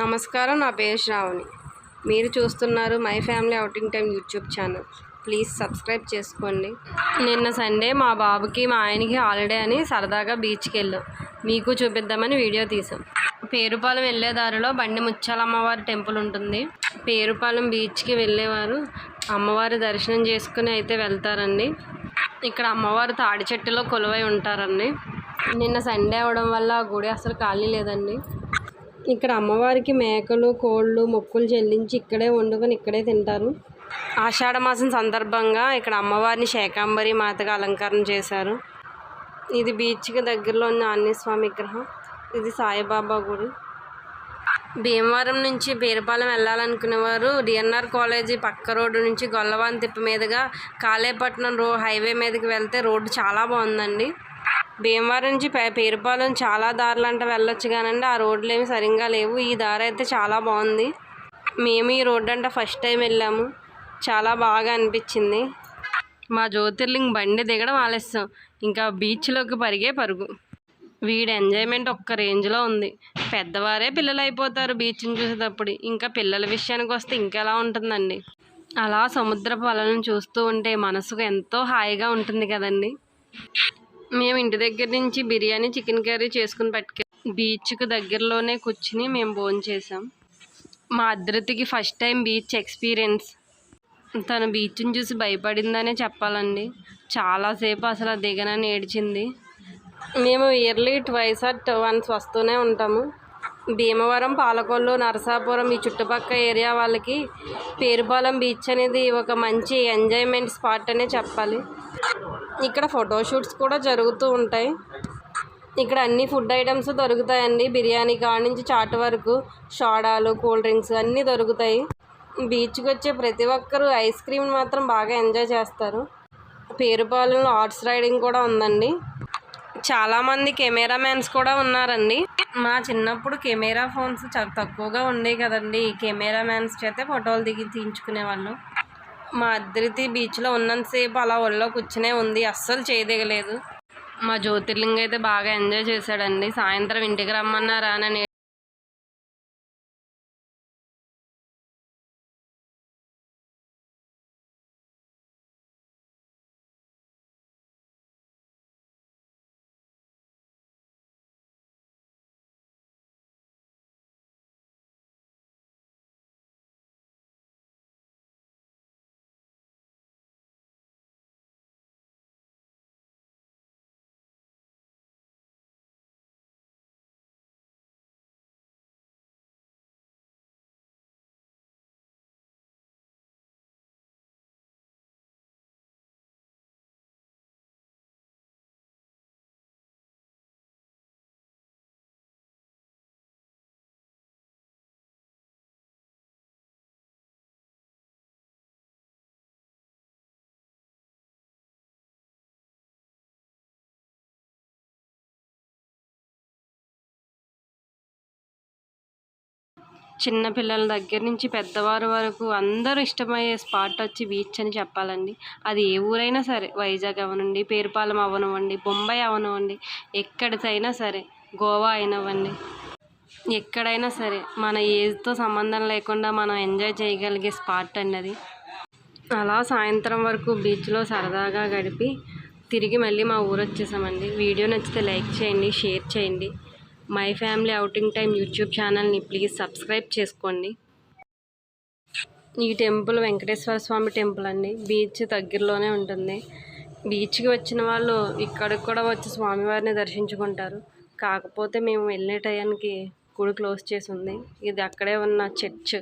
నమస్కారం నా పేరు శ్రావణి. మీరు చూస్తున్నారు my family outing time YouTube channel. Please subscribe చేసుకోండి. నిన్న సండే మా బాబుకి మా ఆయనకి హాలిడే అని సరదాగా బీచ్కి వెళ్ళాం. మీకు చూపిద్దామని వీడియో తీసాం. పేరుపాలెం వెళ్ళే దారిలో బండి ముచ్చాల అమ్మవారి టెంపుల్ ఉంటుంది. పేరుపాలెం బీచ్కి వెళ్ళేవారు. అమ్మవారి దర్శనం చేసుకుని అయితే వెళ్తారండి. ఇక్కడ అమ్మవారు తాడి చెట్టులో కొలువై ఉంటారండి. నిన్న సండే అవడం వల్ల ఆ గుడి అసలు ఖాళీ లేదండి. ఇక్కడ అమ్మవారికి మేకలు కోళ్ళు మొక్కులు చెల్లించి ఇక్కడే వండుకొని ఇక్కడే తింటారు. ఆషాఢమాసం సందర్భంగా ఇక్కడ అమ్మవారిని శేకాంబరి మాతగా అలంకరణ చేశారు. ఇది బీచ్కి దగ్గరలో ఉన్న ఆంజనేయస్వామి విగ్రహం. ఇది సాయిబాబా గుడి. భీమవరం నుంచి బీరపాలెం వెళ్ళాలనుకునేవారు డిఎన్ఆర్ కాలేజీ పక్క రోడ్డు నుంచి గొల్లవాన్ తిప్ప మీదుగా కాళేపట్నం రో హైవే మీదకి వెళ్తే రోడ్డు చాలా బాగుందండి. భీమవరం నుంచి పే పేరుపాలెం చాలా దారులు అంటే వెళ్ళొచ్చు కానండి. ఆ రోడ్లు ఏమి సరిగ్గా లేవు. ఈ దారి అయితే చాలా బాగుంది. మేము ఈ రోడ్డు అంటే ఫస్ట్ టైం వెళ్ళాము. చాలా బాగా అనిపించింది. మా జ్యోతిర్లింగ్ బండి దిగడం ఆలస్యం. ఇంకా బీచ్లోకి పరిగే పరుగు. వీడి ఎంజాయ్మెంట్ ఒక్క రేంజ్లో ఉంది. పెద్దవారే పిల్లలు అయిపోతారు బీచ్ని చూసేటప్పుడు. ఇంకా పిల్లల విషయానికి వస్తే ఇంకెలా ఉంటుందండి? అలా సముద్రపు అలలను చూస్తూ ఉంటే మనసుకు ఎంతో హాయిగా ఉంటుంది కదండి. మేము ఇంటి దగ్గర నుంచి బిర్యానీ చికెన్ కర్రీ చేసుకుని పట్టుకె బీచ్కు దగ్గరలోనే కూర్చుని మేము భోజనం చేసాం మా అద్రతికి ఫస్ట్ టైం బీచ్ ఎక్స్పీరియన్స్. తన బీచ్ని చూసి భయపడిందనే చెప్పాలండి. చాలాసేపు అసలు ఆ దిగనని ఏడ్చింది. మేము ఇయర్లీ ట్వైస్ ఆర్ వన్స్ వస్తూనే ఉంటాము. భీమవరం పాలకొల్లు నరసాపురం ఈ చుట్టుపక్కల ఏరియా వాళ్ళకి పేరుపాలెం బీచ్ అనేది ఒక మంచి ఎంజాయ్మెంట్ స్పాట్ అనే చెప్పాలి. ఇక్కడ ఫోటోషూట్స్ కూడా జరుగుతూ ఉంటాయి. ఇక్కడ అన్ని ఫుడ్ ఐటమ్స్ దొరుకుతాయండి. బిర్యానీ కాడ నుంచి చాట్ వరకు షోడాలు కూల్ డ్రింక్స్ అన్నీ దొరుకుతాయి. బీచ్కి వచ్చే ప్రతి ఒక్కరూ ఐస్ క్రీమ్ మాత్రం బాగా ఎంజాయ్ చేస్తారు. పేరుపాలెంలో హార్స్ రైడింగ్ కూడా ఉందండి. చాలామంది కెమెరా మ్యాన్స్ కూడా ఉన్నారండి. మా చిన్నప్పుడు కెమెరా ఫోన్స్ చాలా తక్కువగా ఉండేవి కదండి. కెమెరా మ్యాన్స్ చేతే ఫోటోలు దిగి తీయించుకునే వాళ్ళు మా అద్రితి బీచ్లో ఉన్నంతసేపు అలా ఒళ్ళో కూర్చునే ఉంది. అస్సలు చేయదిగలేదు. మా జ్యోతిర్లింగ్ అయితే బాగా ఎంజాయ్ చేశాడండి. సాయంత్రం ఇంటికి రమ్మన్నారా అని చిన్నపిల్లల దగ్గర నుంచి పెద్దవారు వరకు అందరూ ఇష్టమయ్యే స్పాట్ వచ్చి బీచ్ అని చెప్పాలండి. అది ఏ ఊరైనా సరే వైజాగ్ అవనండి పేరుపాలెం అవనివ్వండి బొంబాయి అవనివ్వండి ఎక్కడికైనా సరే గోవా అయినవ్వండి. ఎక్కడైనా సరే మన ఏజ్తో సంబంధం లేకుండా మనం ఎంజాయ్ చేయగలిగే స్పాట్ అండి అది. అలా సాయంత్రం వరకు బీచ్లో సరదాగా గడిపి తిరిగి మళ్ళీ మా ఊరు వచ్చేసామండి వీడియో నచ్చితే లైక్ చేయండి షేర్ చేయండి. My family outing time YouTube ఛానల్ని ప్లీజ్ సబ్స్క్రైబ్ చేసుకోండి. ఈ టెంపుల్ వెంకటేశ్వర స్వామి టెంపుల్ అండి. బీచ్ దగ్గరలోనే ఉంటుంది. బీచ్కి వచ్చిన వాళ్ళు ఇక్కడికి కూడా వచ్చి స్వామివారిని దర్శించుకుంటారు. కాకపోతే మేము వెళ్ళే టయానికి గుడి క్లోజ్ చేసి ఉంది. ఇది అక్కడే ఉన్న చర్చ్.